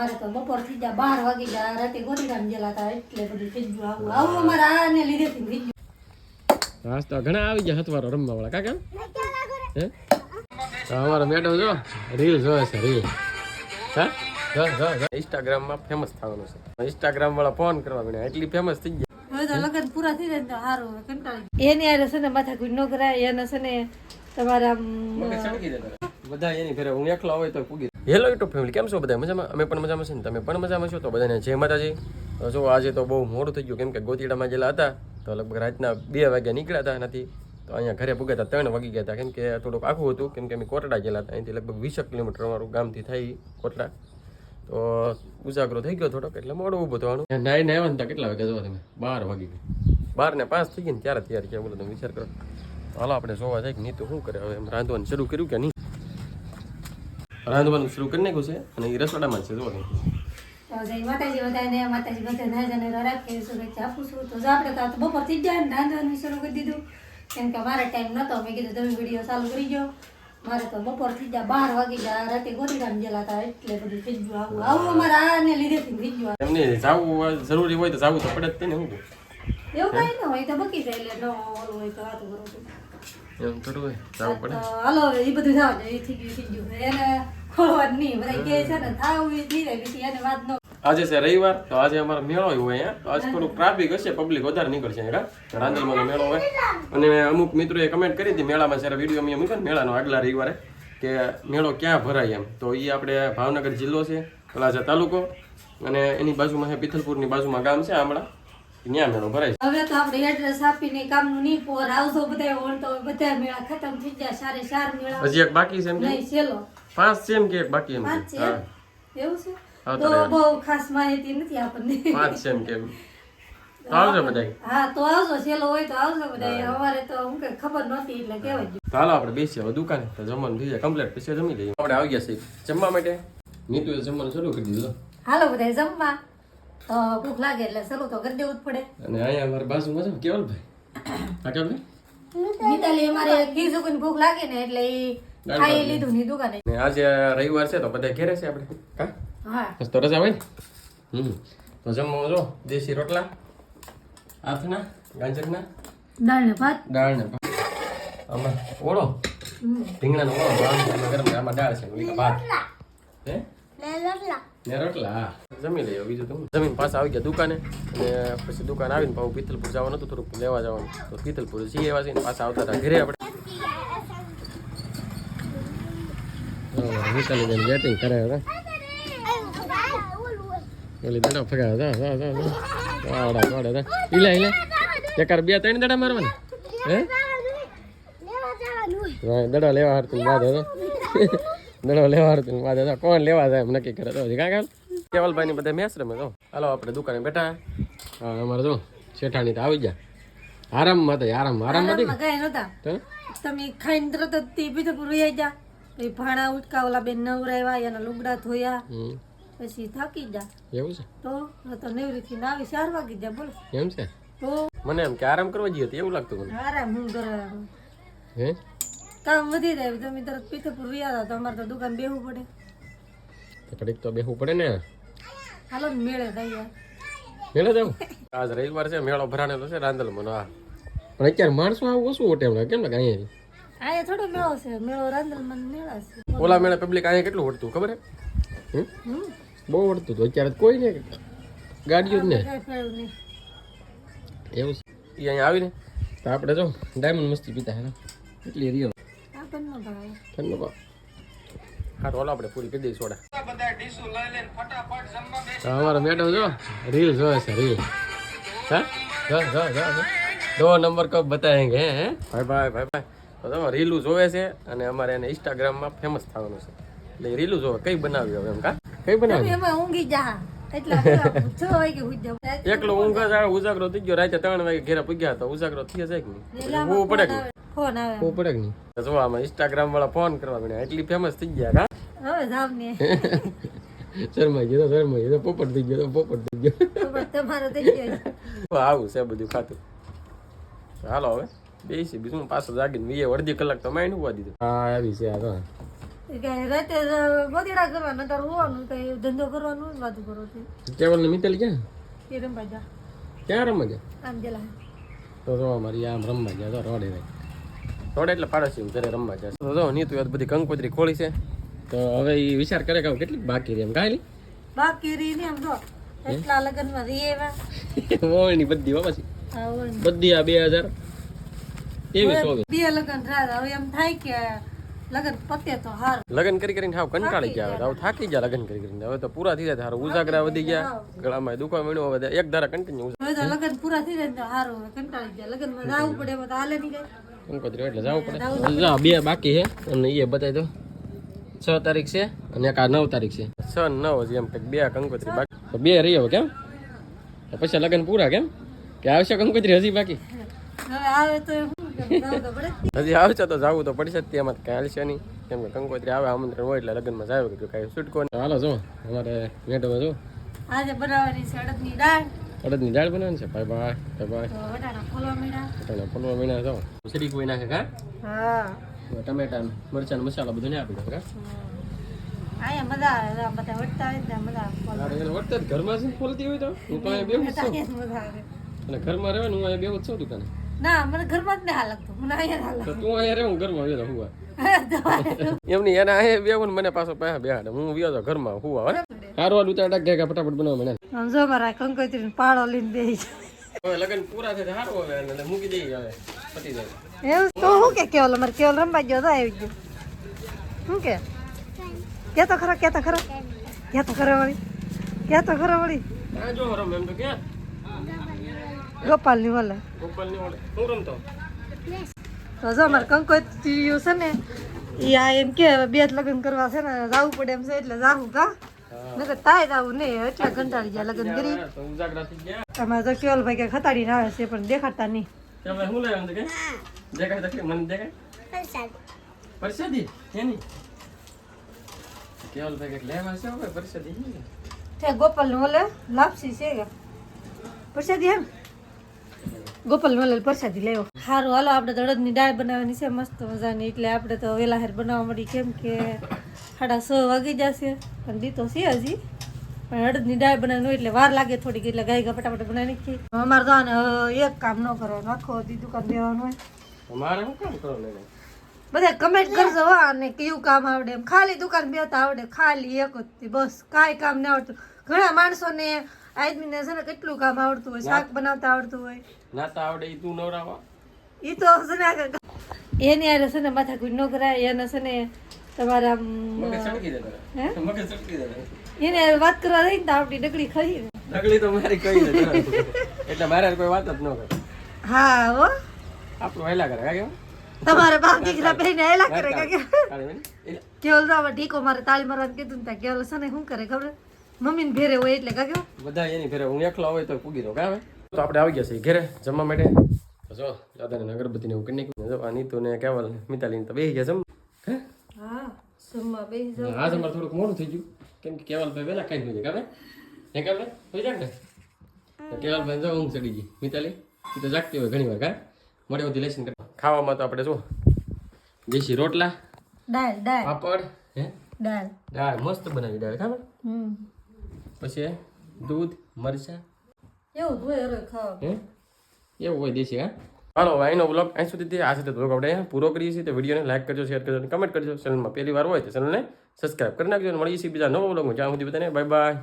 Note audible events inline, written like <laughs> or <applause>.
મારે તો બપોર થઈ ગયા બાર વાગી ગયા રાતે ગોતીરામ ગયેલા હતા એટલે બધું ગયું આવું. આવું અમારા આને લીધે તો ઘણા આવી ગયા હથવારો રમવા વાળા કાકા? હે? તો અમારો મેડમ જો રીલ જોવે છે રીલ. હા? ઇન્સ્ટાગ્રામ જો ફેમસ થવાનું છે. ઇન્સ્ટાગ્રામ વાળા ફોન કરવા માંડ્યા એટલી ફેમસ થઈ ગયા. હવે પૂરા થઈ જાય ને તો સારું કંટાળી એની હારે છે ને માથાકૂટ ન કરાય એને છે ને તમારા બધા એની ફેરે હું એકલો હોય તો પૂગી હેલો યુટ્યુબ ફેમિલી કેમ છો બધા? મજામાં? અમે પણ મજામાં છે ને તમે પણ મજામાં છો? તો બધાને જય માતાજી. તો જો આજે તો બહુ મોડું થઈ ગયું. કેમ કે ગોતીડામાં ગયેલા હતા તો લગભગ રાતના બે વાગ્યા નીકળ્યા હતા નથી તો અહીંયા ઘરે હતા ત્રણ વાગી ગયા હતા. કેમ કે થોડુંક આખું હતું. કેમ કે અમે કોટડા ગયેલા હતા. અહીંથી લગભગ વીસ કિલોમીટર અમારું ગામથી થઈ કોટડા. તો ઉજાગરો થઈ ગયો થોડોક એટલે મોડું ઊભું થવાનું. નાઈ ને આવ્યા કેટલા વાગ્યા જોવા તમે? બાર વાગી ગયા. બાર ને પાંચ થઈ ગઈ ને ત્યારે તૈયાર ક્યાં બોલો તમે વિચાર કરો. તો હાલો આપણે જોવા જાય કે નીતુ શું કરે. હવે એમ રાંધવાનું શરૂ કર્યું કે નહીં? રાંધવાનું શરૂ કરી નાખ્યું છે અને એ રસોડામાં જ છે જોવા તો જય માતાજી બધાને માતાજી બધાને હાજર રાખે શુભેચ્છા આપું છું. તો આપણે તો આ તો બપોર થઈ જાય ને રાંધવાનું શરૂ કરી દીધું. કેમ કે મારે ટાઈમ નહોતો મેં કીધું તમે વીડિયો ચાલુ કરી ગયો મારે તો બપોર થઈ ગયા બાર વાગી ગયા રાતે ગોતીરામ ગયેલા હતા એટલે બધું ગયું. આવું આવું અમારે આને લીધે થઈ ગયું. એમને જાવું જરૂરી હોય તો જાવું તો પડે જ ને હું એવું કઈ ન હોય તો બકી જાય એટલે ન ઓલું હોય તો વાતું કરું એમ થોડું હોય જાવું પડે. હાલો એ બધું જાવ એ થઈ ગયું થઈ ગયું. એને આજે છે રવિવાર તો આજે અમારો મેળો હોય અહીંયા. તો આજે થોડું ટ્રાફિક હશે પબ્લિક વધારે નીકળશે અહીંયા રાંદલમાંનો મેળો હોય. અને અમુક મિત્રોએ કમેન્ટ કરી હતી મેળામાં જ્યારે વીડિયો મેં મૂક્યો મેળાનો આગલા રવિવારે કે મેળો ક્યાં ભરાય એમ. તો એ આપણે ભાવનગર જિલ્લો છે તળાજા તાલુકો અને એની બાજુમાં છે પિથલપુરની બાજુમાં ગામ છે આમળા. ત્યાં મેળો ભરાય છે. હવે તો આપણે એડ્રેસ આપીને કામનું નહીં પોર આવશો બધા ઓળતો બધા મેળા ખતમ થઈ જાય સારે સાર મેળા. હજી એક બાકી છે નહીં છેલ્લો. પાંચ છે એમ કે બાકી એમ પાંચ છે. એવું છે? તો બહુ ખાસ માહિતી નથી આપણને. પાંચ છે એમ. કે આવજો બધાય. હા તો આવજો. છેલ્લો હોય તો આવજો બધાય. અમારે તો હું કઈ ખબર નહોતી એટલે કહેવાય ચાલો આપણે બેસીએ હવે દુકાને. તો જમવાનું થઈ જાય. કમ્પ્લીટ. પછી જમી લઈએ. આપણે આવી ગયા છીએ. જમવા માટે? નીતુએ જમવાનું શરૂ કરી દીધું હાલો બધા જમવા. તો ભૂખ લાગે એટલે શરૂ તો કરી દેવું જ પડે. અને અહીંયા અમારે બાજુ મજા કેવલ ભાઈ <coughs> હા કેવલભાઈ? મિતાલી અમારે કે ભૂખ લાગે ને એટલે એ ખાઈ લીધું ની દુકાને. ને આજે રવિવાર છે તો બધા ઘેરે છે આપણે? હા. હા તો રજા હોય હમ. તો જમવા જો દેશી રોટલા આથના ગાજરના. દાળ ને ભાત. દાળ ને ભાત. આમાં ઓળો. રીંગણાનો ઓળો. ભાત ગરમ આમાં દાળ છે ને ભાત. હે? ને રોટલા. જમી લઈએ બીજું તો જમીન પાછા આવી ગયા દુકાને. અને પછી દુકાન આવીને પાછું પીતલપુર જવાનું હતું થોડુંક લેવા જવાનું. તો પીતલપુર જઈએ એવા છે પાછા આવતા હતા ઘરે આપણે. વિશાલી બેન બેટિંગ કરે હતા ઓલી દડા ફગાવે જા જા જા વાડા વાડા જા ઈલા ઈલા ચકાર બે ત્રણ દડા મારવાના હે દડો લેવા હારતું બાદ હતો દડો લેવા હારતું બાદ હતો કોણ લેવા જાય એમ નક્કી કરે તો હજી કાં કાલ કેવલભાઈ ની બધા મેસ રમે તો હાલો આપણે દુકાને બેઠા હા અમારે જો શેઠાણી તો આવી ગયા આરામમાં તો આરામ આરામમાં તો તમે ખાઈને તરત જ તે બીજે પૂરું જા પછી ભાણા ઉટકા ઓલા બેન નવરાવ્યા એના લુગડા ધોયા. પછી થાકી જા એવું છે? તો તો નેવરીથી ના આવી ચાર વાગી જા બોલો. એમ છે? તો મને એમ કે આરામ કરવા જઈએ તો એવું લાગતું મને. આરામ હું કરે? હે? કામ વધી જાય તમે તરત પીઠપુર વ્યા હતા તો અમારે તો દુકાન બેહવું પડે. તો કડીક તો બેહવું પડે ને. હાલો મેળે થઈ મેળે જાવ આજ રવિવાર છે મેળો ભરાણેલો છે રાંદલમાં હા પણ અત્યારે માણસો આવું ઓછું ઓટે કેમ લાગે અહીંયા? અહીંયા થોડો મેળો છે મેળો રાંદલમાં મેળા છે. ઓલા મેળા પબ્લિક અહીંયા કેટલું વળતું ખબર હે? બહુ વળતું તો અત્યારે કોઈ ને ગાડીઓ જ ને એવું છે. ઈ અહીંયા આવીને તો આપણે જો ડાયમંડ મસ્તી પીતા હે ને. એટલી રિયલ ભાવે. ઠંડો બા હા તો ઓલા આપણે પૂરી કરી સોડા અમારો મેડમ જો રીલ જોવે છે રીલ. હા? જો જો જો જો. દો નંબર કપ બતાવેંગે હે હે? ભાઈ ભાઈ ભાઈ ભાઈ. જો રીલું જોવે છે અને અમારે એને ઇન્સ્ટાગ્રામમાં ફેમસ થવાનું છે. એટલે રીલું જોવે. કઈ બનાવી હવે એમ કા? કઈ બનાવી એમાં ઊંઘી જા. એટલે આપણે છ વાગે હુઈ જાવ એકલો ઊંઘ જ ઉજાગરો થઈ ગયો. રાતે ત્રણ વાગે ઘેરા પૂગ્યા તો ઉજાગરો થઈ જાય કે નહીં? હું પડે કે નહીં? ફોન આવે. હું પડે કે નહીં? જો આમાં ઇન્સ્ટાગ્રામ વાળા ફોન કરવા માંડ્યા એટલી ફેમસ થઈ ગયા કા? હવે જાવ ને. <laughs> શર્મા ગયો શર્મા ગયો. પોપટ થઈ ગયો તો પોપટ થઈ ગયો. તમારો થઈ ગયો. <laughs> આવું છે બધું ખાતું. હાલો હવે. બેસી બીજું પાછો જાગીને વીએ અડધી કલાક તો માઇન ઉવા દીધું. હા આવી છે આ તો. રાતે ગોદીડા કરવાના તાર હોવાનું કઈ ધંધો કરવાનો ને વાતું કરો તે કેવલ ને મિત્તલ ક્યાં? એ રમવા જા. ક્યાં રમવા ગયા? આમ જેલા તો જો અમારી આમ રમવા ગયા તો રોડે રહી. રોડે એટલે પાડોશી ઘરે રમવા તો જો નીતુ યાદ બધી કંકોત્રી ખોલી છે. તો હવે એ વિચાર કરે કે હવે કેટલીક બાકી રહી એમ કાંઈ બાકી રહી ને આમ જો એટલા લગ્નમાં રહી એવા મોયની બધી બધી આ બે હજાર. બે લગ્ન રહ્યા હવે એમ થાય કે લગ્ન પતે તો હાર. લગ્ન કરી કરીને હાવ કંટાળી ગયા હવે. થાકી ગયા લગન કરી કરીને. હવે તો પૂરા થઈ જાય. હારું ઉજાગરા વધી ગયા. ગળામાં દુખવા મળ્યું હવે એક ધારા કન્ટિન્યુ હવે તો લગ્ન પૂરા થઈ જાય તો હારું. કંટાળી ગયા. લગ્નમાં જવું પડે તો હાલે નહીં કંકોત્રી એટલે જવું પડે. જા બે બાકી છે. અને એ બતાવી દો છ તારીખ છે અને એક આ નવ તારીખ છે. છ નવ હજી એમ કંઈક બે કંકોત્રી બાકી. તો બે રહી હવે કેમ? પછી લગ્ન પૂરા કેમ? કે આવશે કંકોત્રી હજી બાકી. હવે આવે તો પડે. હજી આવશે તો જવું તો પડશે જ એમાં કઈ હાલશે નહીં. કેમ કે કંકોત્રી આવે આમંત્રણ હોય એટલે લગ્નમાં જાય કે કઈ છૂટકો હાલો જો અમારે મેડમ જો આજે બનાવવાની છે અડદની દાળ. અડદની દાળ બનાવવાની છે? Bye bye bye bye. વટાણા ફોલવા કોઈ નાખે કા? હા. ટમેટા મરચાં મસાલા બધું નહીં આપી દો કા? ને ઘરમાં રહેવાનું હું અહીંયા બેવું છું દુકાને. ના મને ઘરમાં જ નહીં હાલ લાગતું. મને અહીંયા હાલ તો તું અહીંયા હું ઘરમાં વ્યો હુવા એમની એને અહીંયા બેહું <laughs> મને પાછો પાસે બેહાડે. હું વ્યો તો ઘરમાં હુવા. હે સારું હાલ ઉતાર ડાક ગયા ફટાફટ બનાવ મને આમ જો મારા કંકોત્રી પાડો લઈને બેસી હવે લગન પૂરા થાય સારું હવે એટલે મૂકી દઈએ હવે પતી જાય. એવું? તો શું કે કેવલ? અમારે કેવલ રમવા ગયો તો આવી ગયો. શું કે? કે તો ખરો કે તો ખરો. કે તો ખરો વળી. કે તો ખરો વળી. જો રમ એમ તો ક્યાં ગોપાલની વલે. ગોપાલની ઓલે હું રમતો તો જો કંકોત્રીઓ છે ને એ આ એમ કે બે જ લગ્ન કરવા છે ને જવું પડે એમ છે એટલે જાવું કા. નકર તાય જાવું નહીં એટલા કંટાળી ગયા લગ્ન કરી. તો ઉજાગરા થઈ ગયા. અમારે તો કેવલ ભાઈ કે ખતાડીને આવે છે પણ દેખાડતા નહીં. તમે લાવ્યો તો કે? દેખાય તકલીફ મને દેખાય. પરસાદી એની. કેવલ ભાઈ કે લેવા છે હવે પરસાદી? તે ગોપાલનું ઓલે લાપસી છે કે. પરસાદી એમ? ગોપાલ ઓલે પ્રસાદી લેવો સારું હાલો આપણે તો અડદની દાળ બનાવવાની છે મસ્ત મજાની એટલે આપણે તો વેલા હેર બનાવવા મળી કેમ કે સાડા છ વાગી જશે. પણ દીતો છે હજી. પણ અડદની દાળ બનાવવાની એટલે વાર લાગે થોડીક એટલે ગાય ગા ફટાફટ બનાવી નાખીએ. અમારે તો એક કામ ન કરવાનું આખો દી દુકાન દેવાનું હોય. અમારે મારે શું કામ કરો બધા કમેન્ટ કરજો હા અને કયું કામ આવડે. એમ ખાલી દુકાન બેતા આવડે ખાલી એક જ બસ કાંઈ કામ ના આવડતું. ઘણા માણસોને આદમીને છે ને કેટલું કામ આવડતું હોય શાક બનાવતા આવડતું હોય. નાતા આવડે ઈ તું નવરાવા એ તો છે ને એની હારે છે ને માથા ન કરાય એને છે ને તમારા એને વાત કરવા રહી ને તો આપણી ડગડી ખરી ડગડી તો મારી કઈ દે એટલે મારે કોઈ વાત જ ન કરે. હા હો. આપણું હેલા કરે કાકે તમારે બાપ દીકરા પહેરીને હેલા કરે કે બેન. કેવલ રાવા ઢીકો મારે તાળી મારવાનું કીધું ને ત્યાં કેવલ છે ને શું કરે ખબર? મમ્મીને ઘેરે હોય એટલે કાકે બધા એની ઘેરે હું એકલો હોય તો પૂગી દઉં કાવે તો આપણે આવી ગયા છીએ ઘરે જમવા માટે. જો દાદાને અગરબત્તીને એવું કરી નાખ્યું. જો આ નીતુ ને કેવલ મિતાલીને તો બેસી ગયા જમ હે? હા જમવા બેસી જાવ હા જમવા થોડુંક મોડું થઈ ગયું. કેમ કે કેવલભાઈ પહેલાં કાંઈ નહીં કાવે હે કાવે હોઈ જાય ને કેવલભાઈ જો ઊંઘ ચડી ગઈ. મિતાલી એ તો જાગતી હોય ઘણી વાર કા? મોડે બધી લેસન કરે. ખાવામાં તો આપણે જો દેશી રોટલા દાળ દાળ. પાપડ હે? દાળ. દાળ મસ્ત બનાવી દાળ ખબર હમ. પછી દૂધ મરચાં? એવું હોય અરે ખાવા એવું હોય દેશી હા? હાલો અહીંનો બ્લોગ અહીં સુધી આ સાથે બ્લોગ આપણે પૂરો કરીએ છીએ. તો વિડીયોને લાઈક કરજો શેર કરજો અને કમેન્ટ કરજો. ચેનલમાં પહેલી વાર હોય તો ચેનલને સબસ્ક્રાઈબ કરી નાખજો અને મળીએ છીએ બીજા નવો બ્લોગમાં જ્યાં સુધી બધાને બાય બાય